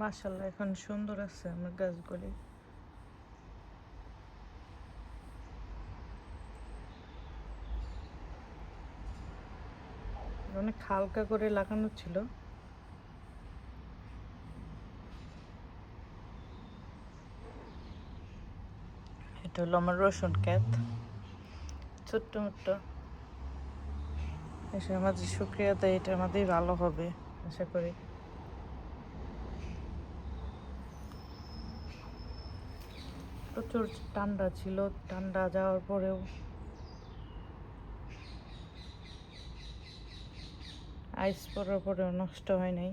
মাশাল্লাহ এখন সুন্দর আছে, আমার গাছগুলি অনেক হালকা করে লাগানো ছিল। এটা হলো আমার রসুন ক্ষেত। ছোট্ট মোট্ট। এসে আমাদের শুক্রিয়া দেয় এটা আমাদের ভালো হবে, আশা করি। প্রচুর ঠান্ডা ছিল ঠান্ডা যাওয়ার পরেও। আইস পরার পরেও নষ্ট হয় নাই।